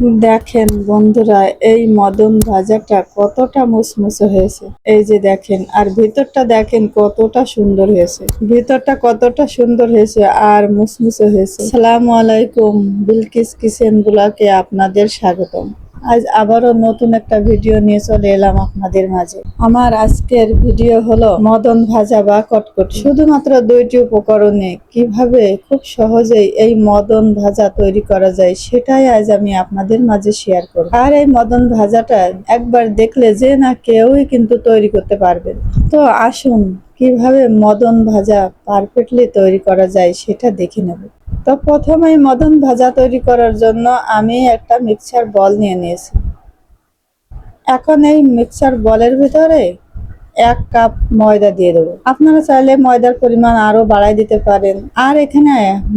দেখেন বন্ধুরা, এই মদন ভাজাটা কতটা মুসমুসে হয়েছে। এই যে দেখেন, আর ভিতরটা দেখেন কতটা সুন্দর হয়েছে। ভিতরটা কতটা সুন্দর হয়েছে আর মুসমুসে হয়েছে। সালাম আলাইকুম, বিলকিস কিচেন গুলাকে আপনাদের স্বাগতম। আজ আবারও নতুন একটা ভিডিও নিয়ে চলে এলাম আপনাদের মাঝে। আমার আজকের ভিডিও হলো মদন ভাজা বা কটকট। শুধুমাত্র দুইটি উপকরণে কীভাবে খুব সহজেই এই মদন ভাজা তৈরি করা যায় সেটাই আজ আমি আপনাদের মাঝে শেয়ার করব। আর এই মদন ভাজাটা একবার দেখলে যে না কেউই কিন্তু তৈরি করতে পারবেন তো আসুন, কীভাবে মদন ভাজা পারফেক্টলি তৈরি করা যায় সেটা দেখে নেব। তো প্রথমে মদন ভাজা তৈরি করার জন্য আমি একটা মিক্সার বল নিয়ে নিয়েছি। এখন এই মিক্সার বলের ভিতরে এক কাপ ময়দা দিয়ে দেবো। আপনারা চাইলে ময়দার পরিমাণ আরও বাড়াই দিতে পারেন। আর এখানে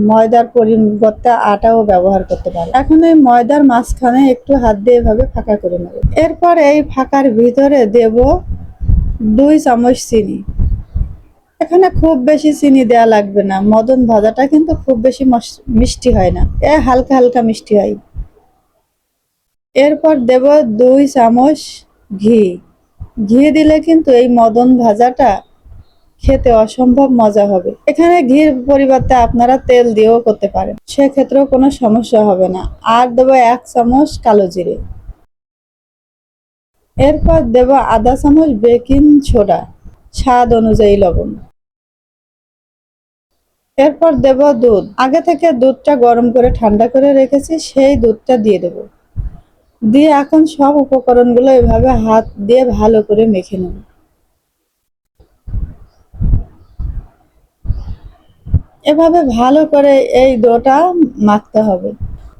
ময়দার পরিবর্তে আটাও ব্যবহার করতে পারেন। এখন এই ময়দার মাঝখানে একটু হাত দিয়ে এভাবে ফাঁকা করে নেব। এরপর এই ফাঁকার ভিতরে দেব দুই চামচ চিনি। এখানে খুব বেশি চিনি দেওয়া লাগবে না। মদন ভাজাটা কিন্তু খুব বেশি মিষ্টি হয় না। এ হালকা হালকা মিষ্টি হয়। এরপর দেব দুই চামচ ঘি। ঘি দিলে কিন্তু এই মদন ভাজাটা খেতে অসম্ভব মজা হবে। এখানে ঘির পরিবর্তে আপনারা তেল দিয়েও করতে পারেন। সেক্ষেত্রেও কোনো সমস্যা হবে না। আর দেবো এক চামচ কালো জিরে। এরপর দেব আধা চামচ বেকিং সোডা। স্বাদ অনুযায়ী লবণ। এরপর দেব দুধ। আগে থেকে দুধটা গরম করে ঠান্ডা করে রেখেছি, সেই দুধটা দিয়ে দেব। দিয়ে এখন সব উপকরণগুলো এভাবে হাত দিয়ে ভালো করে মেখে নেব। এভাবে ভালো করে এই ডোটা মাখতে হবে।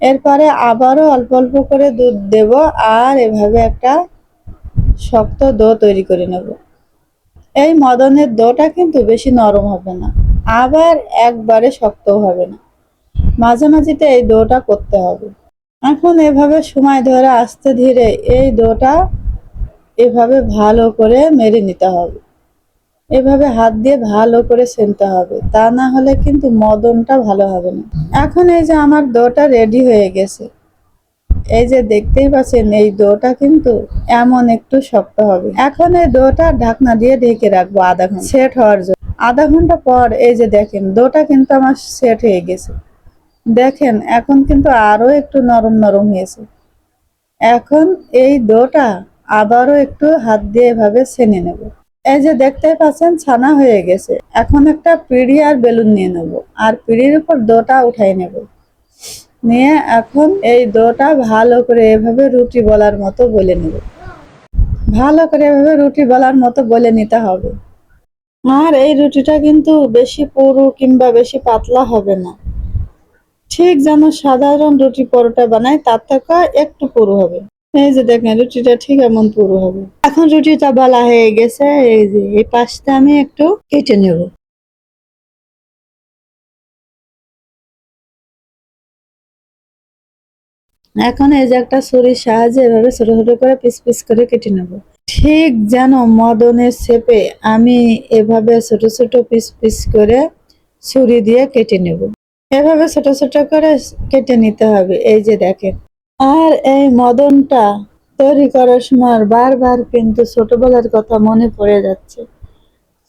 এরপরে আবারও অল্প অল্প করে দুধ দেব আর এভাবে একটা শক্ত দো তৈরি করে নেব। এই মদনের দোটা কিন্তু বেশি নরম হবে না। আবার একবারে শক্তও হবে না। মাঝামাঝিতে এই ডোটা করতে হবে। এখন এভাবে সময় ধরে আস্তে ধীরে এই ডোটা এভাবে ভালো করে মেরে নিতে হবে। এভাবে হাত দিয়ে ভালো করে সেনতে হবে। তা না হলে কিন্তু মদনটা ভালো হবে না। এখন এই যে আমার ডোটা রেডি হয়ে গেছে। এই যে দেখতেই পাচ্ছেন, এই ডোটা কিন্তু এমন একটু শক্ত হবে। এখন এই ডোটা ঢাকনা দিয়ে ঢেকে রাখব আধা ঘণ্টা। সেট হওয়ার জন্য। আধা ঘণ্টা পর এই যে দেখেন, দোটা কিন্তু আমার সেট হয়ে গেছে। দেখেন, এখন কিন্তু আরও একটু নরম নরম হয়েছে। এখন এই দোটা আবারও একটু হাত দিয়ে এভাবে ছেনে নেব। এই যে দেখতে পাচ্ছেন, ছানা হয়ে গেছে। এখন একটা পিড়ি আর বেলুন নিয়ে নেব আর পিড়ির উপর দোটা উঠাই নেব। নিয়ে এখন এই দোটা ভালো করে এভাবে রুটি বলার মতো বলে নেব। ভালো করে এভাবে রুটি বলার মতো বলে নিতে হবে। আর এই রুটিটা কিন্তু বেশি পুরু কিংবা বেশি পাতলা হবে না। ঠিক যেন সাধারণ রুটি পরোটা বানাই তার থেকে একটু পুরু হবে। এই যে দেখেন, রুটিটা ঠিক এমন পুরু হবে। এখন রুটিটা বলা হয়ে গেছে, এই যে এই পাশটা আমি একটু কেটে নেব। এখন এই যে একটা ছুরির সাহায্যে এভাবে ছোট ছোট করে পিস পিস করে কেটে নেব। ঠিক যেন মদনের শেপে আমি এভাবে ছোট ছোট পিস পিস করে ছুরি দিয়ে কেটে নেব। এভাবে ছোট ছোট করে কেটে নিতে হবে, এই যে দেখেন। আর এই মদনটা তৈরি করার সময় বারবার কিন্তু ছোটবেলার কথা মনে পড়ে যাচ্ছে।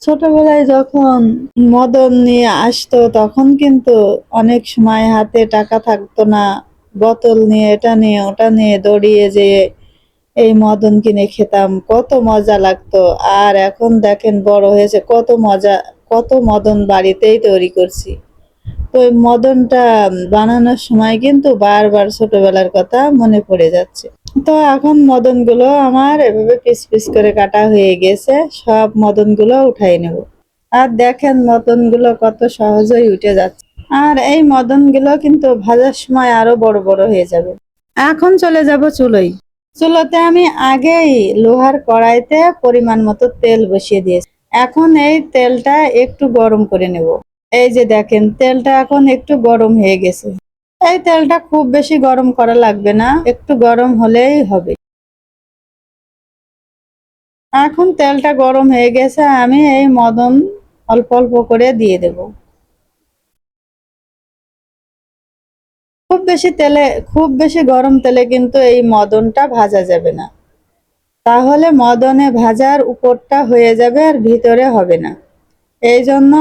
ছোটবেলায় যখন মদন নিয়ে আসতো, তখন কিন্তু অনেক সময় হাতে টাকা থাকতো না বোতল নিয়ে, এটা নিয়ে, ওটা নিয়ে দৌড়িয়ে যেয়ে এই মদন কিনে খেতাম। কত মজা লাগতো। আর এখন দেখেন বড় হয়েছে, কত মজা, কত মদন বাড়িতেই তৈরি করছি। তো ওই মদনটা বানানোর সময় কিন্তু বারবার ছোটবেলার কথা মনে পড়ে যাচ্ছে। তো এখন মদনগুলো আমার এভাবে পিস পিস করে কাটা হয়ে গেছে, সব মদনগুলো উঠাই নেব। আর দেখেন মদনগুলো কত সহজেই উঠে যাচ্ছে। আর এই মদনগুলো কিন্তু ভাজার সময় আরও বড় বড় হয়ে যাবে। এখন চলে যাব চুলোই চুলোতে আমি আগেই লোহার কড়াইতে পরিমাণ মতো তেল বসিয়ে দিয়েছি। এখন এই তেলটা একটু গরম করে নেব। এই যে দেখেন, তেলটা এখন একটু গরম হয়ে গেছে। এই তেলটা খুব বেশি গরম করা লাগবে না, একটু গরম হলেই হবে। এখন তেলটা গরম হয়ে গেছে, আমি এই মদন অল্প অল্প করে দিয়ে দেব। বেশি তেলে, খুব বেশি গরম তেলে কিন্তু এই মদনটা ভাজা যাবে না। তাহলে মদনে ভাজার উপরটা হয়ে যাবে আর ভিতরে হবে না। এই জন্য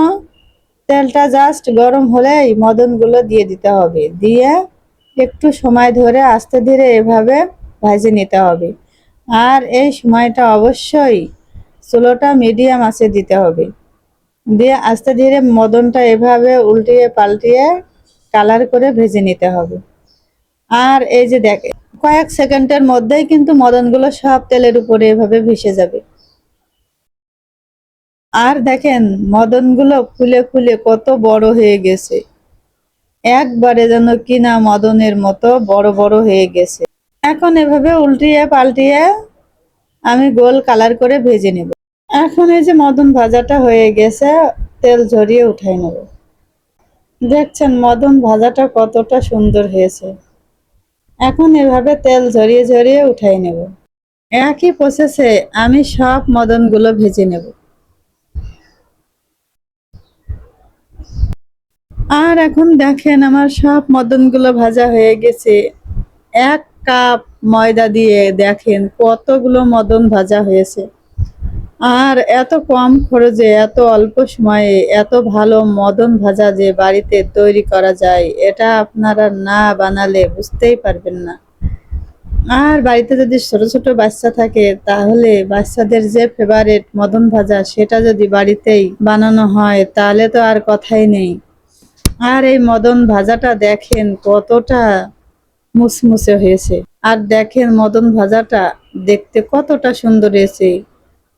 তেলটা জাস্ট গরম হলেই মদনগুলো দিয়ে দিতে হবে। দিয়ে একটু সময় ধরে আস্তে ধীরে এভাবে ভাজে নিতে হবে। আর এই সময়টা অবশ্যই চুলোটা মিডিয়াম আছে দিতে হবে। দিয়ে আস্তে ধীরে মদনটা এভাবে উল্টিয়ে পাল্টিয়ে কালার করে ভেজে নিতে হবে। আর এই যে দেখ, কয়েক সেকেন্ডের মধ্যেই কিন্তু মদনগুলো সব তেলের উপরে এভাবে ভেসে যাবে। আর দেখেন, মদনগুলো ফুলে ফুলে কত বড় হয়ে গেছে। একবারে যেন কিনা মদনের মতো বড় বড় হয়ে গেছে। এখন এভাবে উল্টিয়ে পাল্টিয়ে আমি গোল কালার করে ভেজে নেব। এখন এই যে মদন ভাজাটা হয়ে গেছে, তেল ঝরিয়ে উঠাই নেব। দেখছেন, মদন ভাজাটা কতটা সুন্দর হয়েছে। এখন এভাবে তেল ঝরিয়ে ঝরিয়ে উঠাই নেব। একই প্রসেসে আমি সব মদনগুলো ভেজে নেব। আর এখন দেখেন, আমার সব মদনগুলো ভাজা হয়ে গেছে। এক কাপ ময়দা দিয়ে দেখেন কতগুলো মদন ভাজা হয়েছে। আর এত কম খরচে, এত অল্প সময়ে, এত ভালো মদন ভাজা যে বাড়িতে তৈরি করা যায়, এটা আপনারা না বানালে বুঝতেই পারবেন না। আর বাড়িতে যদি ছোট ছোট বাচ্চা থাকে, তাহলে বাচ্চাদের যে ফেভারিট মদন ভাজা, সেটা যদি বাড়িতেই বানানো হয়, তাহলে তো আর কথাই নেই। আর এই মদন ভাজাটা দেখেন কতটা মুসমুসে হয়েছে। আর দেখেন মদন ভাজাটা দেখতে কতটা সুন্দর হয়েছে।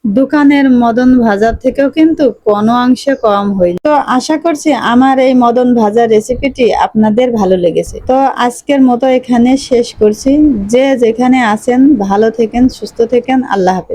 দোকানের মদন ভাজার থেকেও কিন্তু কোনো অংশে কম হয়নি। তো আশা করছি আমার এই মদন ভাজার রেসিপিটি আপনাদের ভালো লেগেছে। তো আজকের মতো এখানে শেষ করছি। যে যেখানে আছেন, ভালো থেকেন, সুস্থ থেকেন, আল্লাহ হাফেজ।